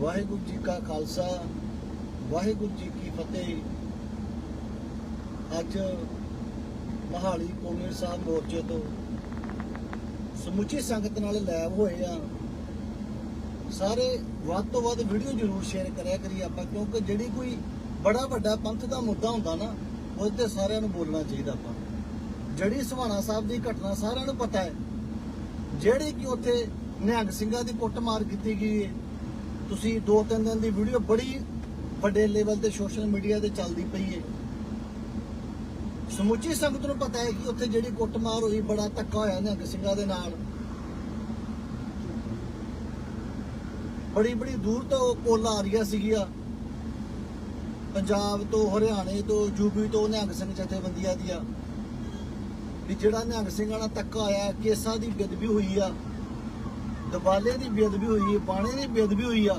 ਵਾਹਿਗੁਰੂ ਜੀ ਕਾ ਖਾਲਸਾ, ਵਾਹਿਗੁਰੂ ਜੀ ਕੀ ਫਤਿਹ। ਅੱਜ ਮਹਾਲੀ ਕੋਮੇਰ ਸਾਹਿਬ ਮੋਰਚੇ ਤੋਂ ਸਮੁੱਚੀ ਸੰਗਤ ਨਾਲ ਲੈਬ ਹੋਏ ਆ ਸਾਰੇ ਵੱਧ ਤੋਂ ਵੱਧ ਵੀਡੀਓ ਜ਼ਰੂਰ ਸ਼ੇਅਰ ਕਰਿਆ ਕਰੀ ਆਪਾਂ, ਕਿਉਂਕਿ ਜਿਹੜੀ ਕੋਈ ਬੜਾ ਵੱਡਾ ਪੰਥ ਦਾ ਮੁੱਦਾ ਹੁੰਦਾ ਨਾ, ਉਹਦੇ ਤੇ ਸਾਰਿਆਂ ਨੂੰ ਬੋਲਣਾ ਚਾਹੀਦਾ ਆਪਾਂ। ਜਿਹੜੀ ਸੁਹਾਣਾ ਸਾਹਿਬ ਦੀ ਘਟਨਾ ਸਾਰਿਆਂ ਨੂੰ ਪਤਾ ਹੈ। ਜਿਹੜੀ ਕਿ ਉੱਥੇ ਨਿਹੰਗ ਸਿੰਘਾਂ ਦੀ ਕੁੱਟਮਾਰ ਕੀਤੀ ਗਈ ਹੈ ਤੁਸੀਂ ਦੋ ਤਿੰਨ ਦਿਨ ਦੀ ਵੀਡੀਓ ਬੜੀ ਵੱਡੇ ਲੈਵਲ ਤੇ ਸੋਸ਼ਲ ਮੀਡੀਆ ਤੇ ਚੱਲਦੀ ਪਈ ਹੈ ਸਮੁੱਚੀ ਸੰਗਤ ਨੂੰ ਪਤਾ ਹੈ ਕਿ ਉੱਥੇ ਜਿਹੜੀ ਕੁੱਟਮਾਰ ਹੋਈ, ਬੜਾ ਧੱਕਾ ਹੋਇਆ ਨਿਹੰਗ ਸਿੰਘਾਂ ਦੇ ਨਾਲ। ਬੜੀ ਬੜੀ ਦੂਰ ਤੋਂ ਕੋਲਾਂ ਆ ਰਹੀਆਂ ਸੀਗੀਆਂ। ਪੰਜਾਬ ਤੋਂ, ਹਰਿਆਣੇ ਤੋਂ ਯੂਪੀ ਤੋਂ ਨਿਹੰਗ ਸਿੰਘ ਜਥੇਬੰਦੀਆਂ ਦੀਆਂ। ਵੀ ਜਿਹੜਾ ਨਿਹੰਗ ਸਿੰਘਾਂ ਨਾਲ ਧੱਕਾ ਹੋਇਆ, ਕੇਸਾਂ ਦੀ ਬੇਦਬੀ ਹੋਈ ਆ। ਦਬਾਲੇ ਦੀ ਬੇਅਦਬੀ ਹੋਈ ਹੈ, ਬਾਣੇ ਦੀ ਬੇਅਦਬੀ ਹੋਈ ਆ,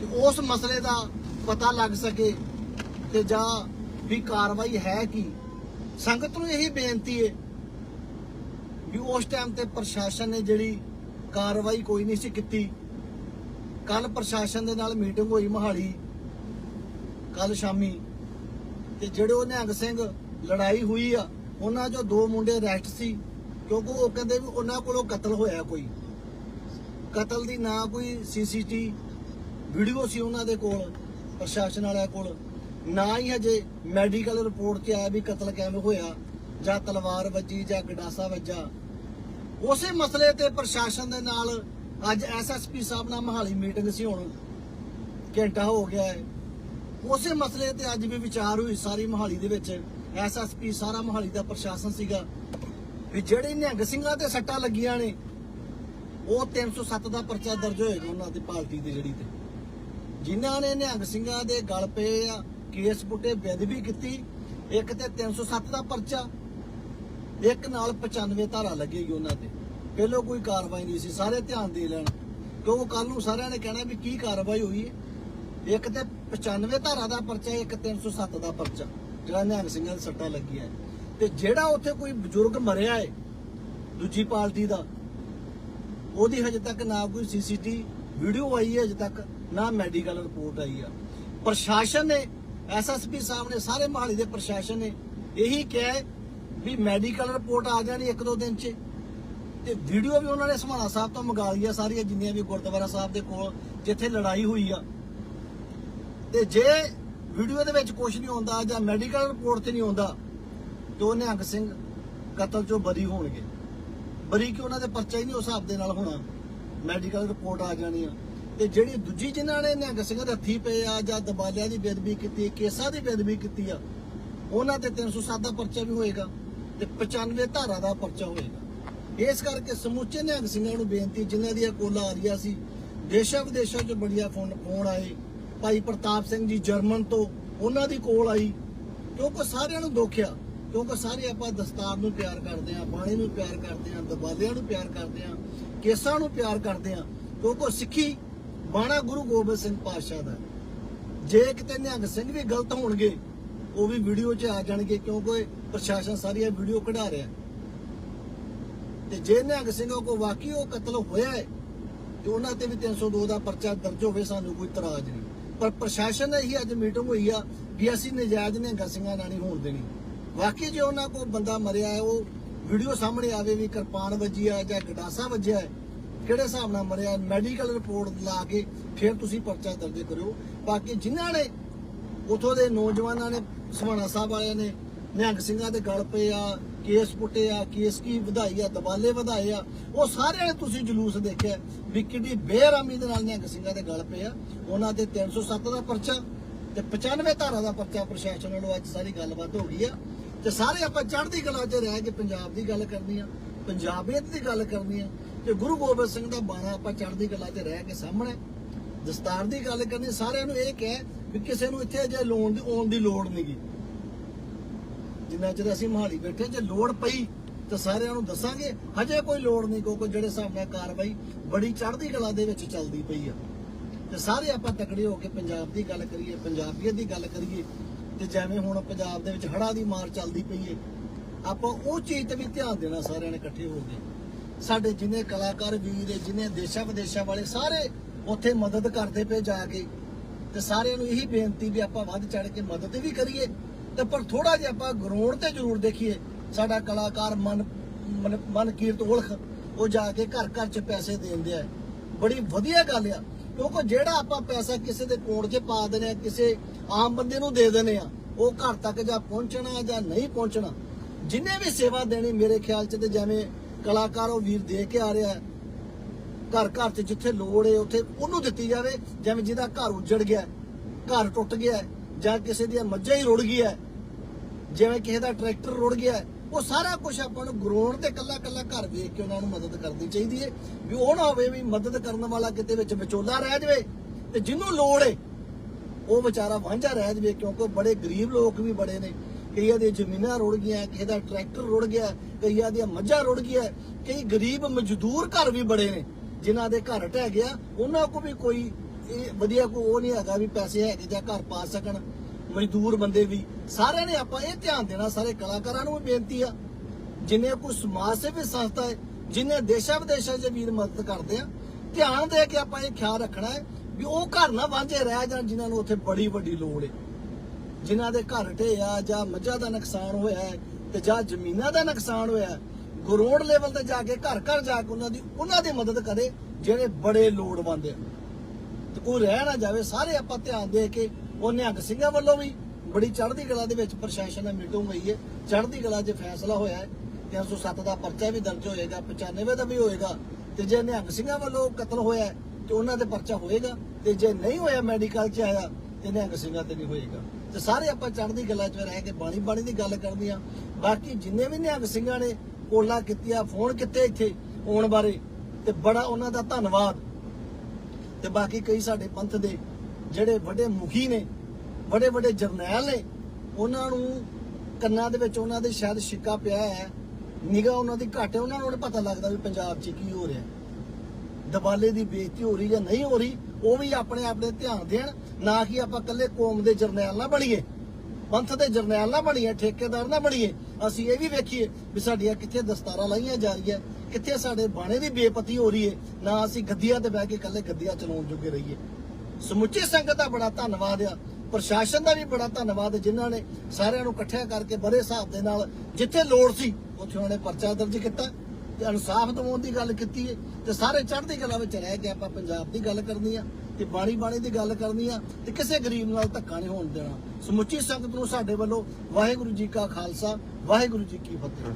ਤੇ ਉਸ ਮਸਲੇ ਦਾ ਪਤਾ ਲੱਗ ਸਕੇ ਤੇ ਜਾਂ ਵੀ ਕਾਰਵਾਈ ਹੈ ਕੀ। ਸੰਗਤ ਨੂੰ ਇਹੀ ਬੇਨਤੀ ਹੈ ਵੀ ਉਸ ਟਾਈਮ ਤੇ ਪ੍ਰਸ਼ਾਸਨ ਨੇ ਜਿਹੜੀ ਕਾਰਵਾਈ ਕੋਈ ਨਹੀਂ ਸੀ ਕੀਤੀ। ਕੱਲ ਪ੍ਰਸ਼ਾਸਨ ਦੇ ਨਾਲ ਮੀਟਿੰਗ ਹੋਈ ਮਹਾਲੀ ਕੱਲ ਸ਼ਾਮੀ, ਤੇ ਜਿਹੜੇ ਉਹ ਨਿਹੰਗ ਸਿੰਘ ਲੜਾਈ ਹੋਈ ਆ, ਉਹਨਾਂ ਚੋਂ ਦੋ ਮੁੰਡੇ ਅਰੈਸਟ ਸੀ। ਕਿਉਂਕਿ ਉਹ ਕਹਿੰਦੇ ਵੀ ਉਹਨਾਂ ਕੋਲੋਂ ਕਤਲ ਹੋਇਆ ਕੋਈ। ਕਤਲ ਦੀ ਨਾ ਕੋਈ ਸੀਸੀਟੀ ਵੀਡੀਓ ਸੀ ਉਹਨਾਂ ਦੇ ਕੋਲ, ਪ੍ਰਸ਼ਾਸਨ ਵਾਲਿਆਂ ਕੋਲ। ਨਾ ਹੀ ਹਜੇ ਮੈਡੀਕਲ ਰਿਪੋਰਟ 'ਚ ਆਇਆ ਵੀ ਕਤਲ ਕਿਵੇਂ ਹੋਇਆ, ਜਾਂ ਤਲਵਾਰ ਵੱਜੀ ਜਾਂ ਗਡਾਸਾ ਵੱਜਾ। ਉਸੇ ਮਸਲੇ ਤੇ ਪ੍ਰਸ਼ਾਸਨ ਦੇ ਨਾਲ ਅੱਜ ਐਸਐਸਪੀ ਸਾਹਿਬ ਨਾਲ ਮਹਾਲੀ ਮੀਟਿੰਗ ਸੀ ਹੁਣ। ਘੰਟਾ ਹੋ ਗਿਆ ਹੈ। ਉਸੇ ਮਸਲੇ ਤੇ ਅੱਜ ਵੀ ਵਿਚਾਰ ਹੋਈ ਸਾਰੀ ਮਹਾਲੀ ਦੇ ਵਿੱਚ। ਐਸਐਸਪੀ ਸਾਰਾ ਮਹਾਲੀ ਦਾ ਪ੍ਰਸ਼ਾਸਨ ਸੀਗਾ। ਵੀ ਜਿਹੜੇ ਨਿਹੰਗ ਸਿੰਘਾਂ ਤੇ ਸੱਟਾਂ ਲੱਗੀਆਂ ਨੇ, ਉਹ 307 ਦਾ ਪਰਚਾ ਦਰਜ ਹੋਏਗਾ ਉਹਨਾਂ ਦੀ ਪਾਰਟੀ ਦੀ ਜਿਹੜੀ ਤੇ। ਜਿਨ੍ਹਾਂ ਨੇ ਨਿਹੰਗ ਸਿੰਘਾਂ ਦੇ ਗਲ ਪਏ ਆ, ਕੇਸ ਪੁੱਟੇ ਬੇਦਬੀ ਕੀਤੀ, ਇੱਕ ਤੇ 307 ਦਾ ਪਰਚਾ, ਇੱਕ ਨਾਲ 95 ਧਾਰਾ ਲੱਗੇਗੀ ਉਹਨਾਂ ਤੇ। ਪਹਿਲੋਂ ਕੋਈ ਕਾਰਵਾਈ ਨਹੀਂ ਸੀ, ਸਾਰੇ ਧਿਆਨ ਦੇ ਲੈਣ। ਕਿਉਂਕਿ ਕੱਲ ਨੂੰ ਸਾਰਿਆਂ ਨੇ ਕਹਿਣਾ ਵੀ ਕੀ ਕਾਰਵਾਈ ਹੋਈ ਹੈ ਇੱਕ ਤੇ 95 ਧਾਰਾ ਦਾ ਪਰਚਾ, ਇੱਕ 307 ਦਾ ਪਰਚਾ, ਜਿਹੜਾ ਨਿਹੰਗ ਸਿੰਘਾਂ ਦੇ ਸੱਟਾਂ ਲੱਗੀਆਂ ਤੇ ਜਿਹੜਾ ਉੱਥੇ ਕੋਈ ਬਜ਼ੁਰਗ ਮਰਿਆ ਹੈ ਦੂਜੀ ਪਾਰਟੀ ਦਾ, ਉਹਦੀ ਹਜੇ ਤੱਕ ਨਾ ਕੋਈ ਸੀਸੀਟੀ ਵੀਡੀਓ ਆਈ ਹੈ ਹਜੇ ਤੱਕ ਨਾ ਮੈਡੀਕਲ ਰਿਪੋਰਟ ਆਈ ਆ। ਪ੍ਰਸ਼ਾਸਨ ਨੇ ਐਸਐਸਪੀ ਸਾਹਿਬ ਨੇ, ਸਾਰੇ ਮਹਾਲੀ ਦੇ ਪ੍ਰਸ਼ਾਸਨ ਨੇ ਇਹੀ ਕਿਹਾ ਵੀ ਮੈਡੀਕਲ ਰਿਪੋਰਟ ਆ ਜਾਣੀ ਇੱਕ ਦੋ ਦਿਨ 'ਚ। ਤੇ ਵੀਡੀਓ ਵੀ ਉਹਨਾਂ ਨੇ ਸਮਾਣਾ ਸਾਹਿਬ ਤੋਂ ਮੰਗਾ ਲਈ ਆ ਸਾਰੀਆਂ ਜਿੰਨੀਆਂ ਵੀ ਗੁਰਦੁਆਰਾ ਸਾਹਿਬ ਦੇ ਕੋਲ ਜਿੱਥੇ ਲੜਾਈ ਹੋਈ ਆ। ਤੇ ਜੇ ਵੀਡੀਓ ਦੇ ਵਿੱਚ ਕੁਝ ਨਹੀਂ ਆਉਂਦਾ ਜਾਂ ਮੈਡੀਕਲ ਰਿਪੋਰਟ ਤੇ ਨਹੀਂ ਆਉਂਦਾ ਤੇ ਉਹ ਨਿਹੰਗ ਸਿੰਘ ਕਤਲ ਚੋਂ ਬਰੀ ਹੋਣਗੇ। ਬਰੀ ਕਿ ਉਹਨਾਂ ਦੇ ਪਰਚਾ ਹੀ ਨਹੀਂ ਉਸ ਹਿਸਾਬ ਦੇ ਨਾਲ ਹੋਣਾ। ਮੈਡੀਕਲ ਰਿਪੋਰਟ ਆ ਜਾਣੀ ਆ। ਤੇ ਜਿਹੜੀ ਦੂਜੀ ਜਿਨ੍ਹਾਂ ਨੇ ਨਿਹੰਗ ਸਿੰਘਾਂ ਦੇ ਹੱਥੀ ਪਏ ਆ ਜਾਂ ਦਬਾਲਿਆਂ ਦੀ ਬੇਦਬੀ ਕੀਤੀ, ਕੇਸਾਂ ਦੀ ਬੇਦਬੀ ਕੀਤੀ ਆ, ਉਹਨਾਂ ਤੇ 307 ਦਾ ਪਰਚਾ ਵੀ ਹੋਏਗਾ ਤੇ 95 ਧਾਰਾ ਦਾ ਪਰਚਾ ਹੋਏਗਾ। ਇਸ ਕਰਕੇ ਸਮੁੱਚੇ ਨਿਹੰਗ ਸਿੰਘਾਂ ਨੂੰ ਬੇਨਤੀ, ਜਿਨ੍ਹਾਂ ਦੀਆਂ ਕੋਲਾਂ ਆ ਰਹੀਆਂ ਸੀ, ਦੇਸ਼ਾਂ ਵਿਦੇਸ਼ਾਂ 'ਚ ਬੜੀਆਂ ਫੋਨ ਫੋਨ ਆਏ। ਭਾਈ ਪ੍ਰਤਾਪ ਸਿੰਘ ਜੀ ਜਰਮਨ ਤੋਂ ਉਹਨਾਂ ਦੀ ਕੋਲ ਆਈ, ਕਿਉਂਕਿ ਸਾਰਿਆਂ ਨੂੰ ਦੁੱਖ ਆ। ਕਿਉਂਕਿ ਸਾਰੇ ਆਪਾਂ ਦਸਤਾਰ ਨੂੰ ਪਿਆਰ ਕਰਦੇ ਆ ਬਾਣੀ ਨੂੰ ਪਿਆਰ ਕਰਦੇ ਆ ਦਬਾਲਿਆਂ ਨੂੰ ਪਿਆਰ ਕਰਦੇ ਆ ਕੇਸਾਂ ਨੂੰ ਪਿਆਰ ਕਰਦੇ ਆ ਕਿਉਂਕਿ ਸਿੱਖੀ ਬਾਣਾ ਗੁਰੂ ਗੋਬਿੰਦ ਸਿੰਘ ਪਾਤਸ਼ਾਹ ਦਾ ਜੇ ਕਿਤੇ ਨਿਹੰਗ ਸਿੰਘ ਵੀ ਗਲਤ ਹੋਣਗੇ, ਉਹ ਵੀ ਵੀਡੀਓ 'ਚ ਆ ਜਾਣਗੇ ਕਿਉਂਕਿ ਪ੍ਰਸ਼ਾਸਨ ਸਾਰੀਆਂ ਵੀਡੀਓ ਕਢਾ ਰਿਹਾ ਤੇ ਜੇ ਨਿਹੰਗ ਸਿੰਘਾਂ ਕੋ ਵਾਕਈ ਉਹ ਕਤਲ ਹੋਇਆ ਹੈ, ਤੇ ਉਹਨਾਂ ਤੇ ਵੀ 302 ਦਾ ਪਰਚਾ ਦਰਜ ਹੋਵੇ, ਸਾਨੂੰ ਕੋਈ ਇਤਰਾਜ਼ ਨਹੀਂ। ਪਰ ਪ੍ਰਸ਼ਾਸਨ ਨੇ ਹੀ ਅੱਜ ਮੀਟਿੰਗ ਹੋਈ ਆ ਵੀ ਅਸੀਂ ਨਜਾਇਜ਼ ਨਿਹੰਗ ਸਿੰਘਾਂ ਨਾਲ ਨਹੀਂ ਹੋਣ ਦੇਣੀ। ਵਾਕਈ ਜੇ ਉਹਨਾਂ ਕੋਲ ਬੰਦਾ ਮਰਿਆ ਹੈ, ਉਹ ਵੀਡੀਓ ਸਾਹਮਣੇ ਆਵੇ ਵੀ ਕਿਰਪਾਨ ਵੱਜਿਆ ਆ ਜਾਂ ਗਡਾਸਾ ਵੱਜਿਆ ਹੈ, ਕਿਹੜੇ ਹਿਸਾਬ ਨਾਲ ਮਰਿਆ ਮੈਡੀਕਲ ਰਿਪੋਰਟ ਲਾ ਕੇ ਫਿਰ ਤੁਸੀਂ ਪਰਚਾ ਦਰਜ ਕਰਿਓ। ਬਾਕੀ ਜਿਨ੍ਹਾਂ ਨੇ ਉਥੋਂ ਦੇ ਨੌਜਵਾਨਾਂ ਨੇ ਸਮਾਣਾ ਸਾਹਿਬ ਵਾਲਿਆਂ ਨੇ, ਨਿਹੰਗ ਸਿੰਘਾਂ ਦੇ ਗਲ ਪਏ ਆ, ਕੇਸ ਪੁੱਟੇ ਆ, ਕੇਸ ਕੀ ਵਧਾਈ ਆ ਦਬਾਲੇ ਵਧਾਏ ਆ, ਉਹ ਸਾਰਿਆਂ ਨੇ ਤੁਸੀਂ ਜਲੂਸ ਦੇਖਿਆ ਵੀ ਕਿੰਨੀ ਬੇਰਾਮੀ ਦੇ ਨਾਲ ਨਿਹੰਗ ਸਿੰਘਾਂ ਦੇ ਗਲ ਪਏ ਆ। ਉਹਨਾਂ ਤੇ 307 ਦਾ ਪਰਚਾ ਤੇ 95 ਧਾਰਾ ਦਾ ਪਰਚਾ ਪ੍ਰਸ਼ਾਸਨ ਵੱਲੋਂ ਅੱਜ ਸਾਰੀ ਗੱਲਬਾਤ ਹੋ ਗਈ ਆ। ਤੇ ਸਾਰੇ ਆਪਾਂ ਚੜ੍ਹਦੀ ਕਲਾ 'ਚ ਰਹਿ ਕੇ ਪੰਜਾਬ ਦੀ ਗੱਲ ਕਰਨੀ ਆ, ਪੰਜਾਬੀਅਤ ਦੀ ਗੱਲ ਕਰਨੀ ਆ, ਤੇ ਗੁਰੂ ਗੋਬਿੰਦ ਸਿੰਘ ਦਾ ਬਾਣਾ ਆਪਾਂ ਚੜ੍ਹਦੀ ਕਲਾ 'ਚ ਰਹਿ ਕੇ ਸਾਹਮਣੇ, ਦਸਤਾਰ ਦੀ ਗੱਲ ਕਰਨੀ, ਸਾਰਿਆਂ ਨੂੰ ਇਹ ਕਹਿ ਵੀ ਕਿਸੇ ਨੂੰ ਇੱਥੇ ਅਜੇ ਲੋਨ ਦੀ, ਆਉਣ ਦੀ ਲੋੜ ਨਹੀਂਗੀ ਜਿੰਨਾ ਚਿਰ ਅਸੀਂ ਮਹਾਲੀ ਬੈਠੇ, ਜੇ ਲੋੜ ਪਈ ਤਾਂ ਸਾਰਿਆਂ ਨੂੰ ਦੱਸਾਂਗੇ, ਹਜੇ ਕੋਈ ਲੋੜ ਨਹੀਂ ਕਿਉਂਕਿ ਜਿਹੜੇ ਹਿਸਾਬ ਨਾਲ ਕਾਰਵਾਈ ਬੜੀ ਚੜ੍ਹਦੀ ਕਲਾ ਦੇ ਵਿੱਚ ਚੱਲਦੀ ਪਈ ਆ। ਤੇ ਸਾਰੇ ਆਪਾਂ ਤਕੜੇ ਹੋ ਕੇ ਪੰਜਾਬ ਦੀ ਗੱਲ ਕਰੀਏ, ਪੰਜਾਬੀਅਤ ਦੀ ਗੱਲ ਕਰੀਏ ਤੇ ਜਿਵੇਂ ਹੁਣ ਪੰਜਾਬ ਦੇ ਵਿੱਚ ਹੜ੍ਹਾਂ ਦੀ ਮਾਰ ਚੱਲਦੀ ਪਈ ਏ, ਆਪਾਂ ਉਹ ਚੀਜ਼ ਤੇ ਵੀ ਧਿਆਨ ਦੇਣਾ ਸਾਰਿਆਂ ਨੇ ਇਕੱਠੇ ਹੋ ਕੇ। ਸਾਡੇ ਜਿਨੇ ਕਲਾਕਾਰ, ਵੀਰ ਜਿਨੇ ਦੇਸ਼ਾਂ ਵਿਦੇਸ਼ਾਂ ਵਾਲੇ, ਸਾਰੇ ਉੱਥੇ ਮਦਦ ਕਰਦੇ ਪਏ ਜਾ ਕੇ। ਤੇ ਸਾਰਿਆਂ ਨੂੰ ਇਹੀ ਬੇਨਤੀ ਵੀ ਆਪਾਂ ਵੱਧ ਚੜ ਕੇ ਮਦਦ ਵੀ ਕਰੀਏ। ਤੇ ਪਰ ਥੋੜਾ ਜਿਹਾ ਆਪਾਂ ਗਰਾਊਂਡ ਤੇ ਜ਼ਰੂਰ ਦੇਖੀਏ। ਸਾਡਾ ਕਲਾਕਾਰ ਮਨ, ਮਨ- ਕੀਰਤ ਉਲਖ, ਉਹ ਜਾ ਕੇ ਘਰ ਘਰ ਚ ਪੈਸੇ ਦੇਂਦੇ ਆ ਬੜੀ ਵਧੀਆ ਗੱਲ ਆ। ਕਿਉਂਕਿ ਜਿਹੜਾ ਆਪਾਂ ਪੈਸਾ ਕਿਸੇ ਦੇ ਕੋਲ 'ਚ ਪਾ ਦਿੰਦੇ ਆ ਕਿਸੇ ਆਮ ਬੰਦੇ ਨੂੰ ਦੇ ਦਿੰਦੇ ਆ ਉਹ ਘਰ ਤੱਕ ਜਾਂ ਪਹੁੰਚਣਾ ਜਾਂ ਨਹੀਂ ਪਹੁੰਚਣਾ, ਜਿੰਨੇ ਵੀ ਸੇਵਾ ਦੇਣੀ ਮੇਰੇ ਖਿਆਲ 'ਚ ਤੇ ਜਿਵੇਂ ਕਲਾਕਾਰ ਉਹ ਵੀਰ ਦੇ ਕੇ ਆ ਰਿਹਾ ਘਰ ਘਰ 'ਚ ਜਿੱਥੇ ਲੋੜ ਏ ਉੱਥੇ ਉਹਨੂੰ ਦਿੱਤੀ ਜਾਵੇ, ਜਿਵੇਂ ਜਿਹਦਾ ਘਰ ਉੱਜੜ ਗਿਆ ਘਰ ਟੁੱਟ ਗਿਆ ਜਾਂ ਕਿਸੇ ਦੀਆਂ ਮੱਝਾਂ ਹੀ ਰੁੜ ਗਈਆਂ ਜਿਵੇਂ ਕਿਸੇ ਦਾ ਟਰੈਕਟਰ ਰੁੜ ਗਿਆ ਉਹ ਸਾਰਾ ਕੁਝ ਆਪਾਂ ਨੂੰ ਗਰਾਊਂਡ ਤੇ ਕੱਲਾ ਕੱਲਾ ਘਰ ਵੇਖ ਕੇ ਉਹਨਾਂ ਨੂੰ ਮਦਦ ਕਰਨੀ ਚਾਹੀਦੀ ਹੈ ਵੀ ਉਹ ਨਾ ਹੋਵੇ ਵੀ ਮਦਦ ਕਰਨ ਵਾਲਾ ਕਿਤੇ ਵਿੱਚ ਵਿਚੋਲਾ ਰਹਿ ਜਾਵੇ ਤੇ ਜਿਹਨੂੰ ਲੋੜ ਹੈ ਉਹ ਵਿਚਾਰਾ ਵਾਂਝਾ ਰਹਿ ਜਾਵੇ ਕਿਉਂਕਿ ਬੜੇ ਗਰੀਬ ਲੋਕ ਵੀ ਬੜੇ ਨੇ। ਕਈਆਂ ਦੀਆਂ ਜ਼ਮੀਨਾਂ ਰੁੜ ਗਈਆਂ ਕਿਸੇ ਦਾ ਟਰੈਕਟਰ ਰੁੜ ਗਿਆ, ਕਈਆਂ ਦੀਆਂ ਮੱਝਾਂ ਰੁੜ ਗਈਆਂ, ਕਈ ਗਰੀਬ ਮਜ਼ਦੂਰ ਘਰ ਵੀ ਬੜੇ ਨੇ, ਜਿਨ੍ਹਾਂ ਦੇ ਘਰ ਢਹਿ ਗਿਆ, ਉਹਨਾਂ ਕੋ ਵੀ ਕੋਈ ਇਹ ਵਧੀਆ ਕੋ ਉਹ ਨਹੀਂ ਹੈਗਾ ਵੀ ਪੈਸੇ ਹੈਗੇ ਜਾਂ ਘਰ ਪਾ ਸਕਣ। ਮਜ਼ਦੂਰ ਬੰਦੇ ਵੀ, ਸਾਰਿਆਂ ਨੇ ਆਪਾਂ ਇਹ ਧਿਆਨ ਦੇਣਾ, ਸਾਰੇ ਕਲਾਕਾਰਾਂ ਨੂੰ ਵੀ ਬੇਨਤੀ ਆ, ਜਿੰਨੇ ਕੋਈ ਸਮਾਜ ਸੇਵੀ ਸੰਸਥਾ ਹੈ, ਜਿੰਨੇ ਦੇਸ਼ਾਂ ਵਿਦੇਸ਼ਾਂ 'ਚ ਵੀਰ ਮਦਦ ਕਰਦੇ ਆ, ਧਿਆਨ ਦੇ ਕੇ ਆਪਾਂ ਇਹ ਖਿਆਲ ਰੱਖਣਾ ਹੈ ਵੀ ਉਹ ਘਰ ਨਾ ਵਾਂਝੇ ਰਹਿ ਜਾਣ ਜਿਨ੍ਹਾਂ ਨੂੰ ਉੱਥੇ ਬੜੀ ਵੱਡੀ ਲੋੜ ਹੈ ਜਿਨ੍ਹਾਂ ਦੇ ਘਰ ਢੇ ਆ ਜਾਂ ਮੱਝਾਂ ਦਾ ਨੁਕਸਾਨ ਹੋਇਆ ਹੈ ਤੇ ਜਾਂ ਜ਼ਮੀਨਾਂ ਦਾ ਨੁਕਸਾਨ ਹੋਇਆ ਹੈ ਗਰਾਊਂਡ ਲੈਵਲ ਤੇ ਜਾ ਕੇ ਘਰ ਘਰ ਜਾ ਕੇ ਉਹਨਾਂ ਦੀ ਉਹਨਾਂ ਦੀ ਮਦਦ ਕਰੇ ਜਿਹੜੇ ਬੜੇ ਲੋੜਵੰਦ ਆ। ਤੇ ਕੋਈ ਰਹਿ ਨਾ ਜਾਵੇ, ਸਾਰੇ ਆਪਾਂ ਧਿਆਨ ਦੇ ਕੇ ਉਹ ਨਿਹੰਗ ਸਿੰਘਾਂ ਵੱਲੋਂ ਵੀ ਬੜੀ ਚੜ੍ਹਦੀ ਕਲਾ ਦੇ ਵਿੱਚ ਪ੍ਰਸ਼ਾਸਨ ਨਾਲ ਮੀਟਿੰਗ ਹੋਈ ਹੈ। ਚੜ੍ਹਦੀ ਕਲਾ 'ਚ ਫੈਸਲਾ ਹੋਇਆ ਹੈ 307 ਦਾ ਪਰਚਾ ਵੀ ਦਰਜ ਹੋਏਗਾ 95 ਦਾ ਵੀ ਹੋਏਗਾ ਤੇ ਜੇ ਨਿਹੰਗ ਸਿੰਘਾਂ ਵੱਲੋਂ ਕਤਲ ਹੋਇਆ ਤੇ ਉਹਨਾਂ ਤੇ ਪਰਚਾ ਹੋਏਗਾ ਤੇ ਜੇ ਨਹੀਂ ਹੋਇਆ ਮੈਡੀਕਲ 'ਚ ਆਇਆ ਤੇ ਨਿਹੰਗ ਸਿੰਘਾਂ ਤੇ ਨਹੀਂ ਹੋਏਗਾ। ਤੇ ਸਾਰੇ ਆਪਾਂ ਚੜ੍ਹਦੀ ਕਲਾ 'ਚ ਰਹਿ ਕੇ ਬਾਣੀ ਬਾਣੀ ਦੀ ਗੱਲ ਕਰਨੀ ਆ। ਬਾਕੀ ਜਿੰਨੇ ਵੀ ਨਿਹੰਗ ਸਿੰਘਾਂ ਨੇ ਕੋਲਾ ਕੀਤੀਆਂ, ਫੋਨ ਕੀਤੇ ਇੱਥੇ ਆਉਣ ਬਾਰੇ ਤੇ ਬੜਾ ਉਹਨਾਂ ਦਾ ਧੰਨਵਾਦ। ਤੇ ਬਾਕੀ ਕਈ ਸਾਡੇ ਪੰਥ ਦੇ ਜਿਹੜੇ ਵੱਡੇ ਮੁਖੀ ਨੇ, ਵੱਡੇ ਵੱਡੇ ਜਰਨੈਲ ਨੇ, ਉਹਨਾਂ ਨੂੰ ਕੰਨਾਂ ਦੇ ਵਿੱਚ ਉਹਨਾਂ ਦੇ ਸ਼ਾਇਦ ਛਿੱਕਾ ਪਿਆ ਹੈ, ਨਿਗਾਹ ਉਹਨਾਂ ਦੀ ਘੱਟ ਹੈ, ਉਹਨਾਂ ਨੂੰ ਪਤਾ ਲੱਗਦਾ ਵੀ ਪੰਜਾਬ 'ਚ ਕੀ ਹੋ ਰਿਹਾ। ਦਬਾਲੇ ਦੀ ਬੇਇੱਜ਼ਤੀ ਹੋ ਰਹੀ ਜਾਂ ਨਹੀਂ ਹੋ ਰਹੀ, ਉਹ ਵੀ ਆਪਣੇ ਆਪਣੇ ਧਿਆਨ ਦੇਣ, ਨਾ ਕਿ ਆਪਾਂ ਇਕੱਲੇ ਕੌਮ ਦੇ ਜਰਨੈਲ ਨਾ ਬਣੀਏ। ਪੰਥ ਦੇ ਜਰਨੈਲ ਨਾ ਬਣੀਏ, ਠੇਕੇਦਾਰ ਨਾ ਬਣੀਏ। ਅਸੀਂ ਇਹ ਵੀ ਵੇਖੀਏ ਵੀ ਸਾਡੀਆਂ ਕਿੱਥੇ ਦਸਤਾਰਾਂ ਲਾਈਆਂ ਜਾ ਰਹੀਆਂ, ਕਿੱਥੇ ਸਾਡੇ ਬਾਣੇ ਦੀ ਬੇਪਤੀ ਹੋ ਰਹੀ ਹੈ, ਨਾ ਅਸੀਂ ਗੱਦੀਆਂ ਤੇ ਬਹਿ ਕੇ ਇਕੱਲੇ ਗੱਦੀਆਂ ਚਲਾਉਣ ਜੋਗੇ ਰਹੀਏ। ਸਮੁੱਚੀ ਸੰਗਤ ਦਾ ਬੜਾ ਧੰਨਵਾਦ ਆ। ਪ੍ਰਸ਼ਾਸਨ ਦਾ ਵੀ ਬੜਾ ਧੰਨਵਾਦ ਜਿਨ੍ਹਾਂ ਨੇ ਸਾਰਿਆਂ ਨੂੰ ਇਕੱਠਿਆਂ ਕਰਕੇ ਬੜੇ ਹਿਸਾਬ ਦੇ ਨਾਲ ਜਿੱਥੇ ਲੋੜ ਸੀ, ਉੱਥੇ ਉਹਨਾਂ ਨੇ ਪਰਚਾ ਦਰਜ ਕੀਤਾ ਤੇ ਇਨਸਾਫ ਦਿਵਾਉਣ ਦੀ ਗੱਲ ਕੀਤੀ ਹੈ ਤੇ ਸਾਰੇ ਚੜ੍ਹਦੀ ਕਲਾ ਵਿੱਚ ਰਹਿ ਕੇ ਆਪਾਂ ਪੰਜਾਬ ਦੀ ਗੱਲ ਕਰਨੀ ਆ ਤੇ ਬਾਣੀ ਬਾਣੀ ਦੀ ਗੱਲ ਕਰਨੀ ਆ ਤੇ ਕਿਸੇ ਗਰੀਬ ਨਾਲ ਧੱਕਾ ਨਹੀਂ ਹੋਣ ਦੇਣਾ। ਸਮੁੱਚੀ ਸੰਗਤ ਨੂੰ ਸਾਡੇ ਵੱਲੋਂ ਵਾਹਿਗੁਰੂ ਜੀ ਕਾ ਖਾਲਸਾ, ਵਾਹਿਗੁਰੂ ਜੀ ਕੀ ਫਤਿਹ।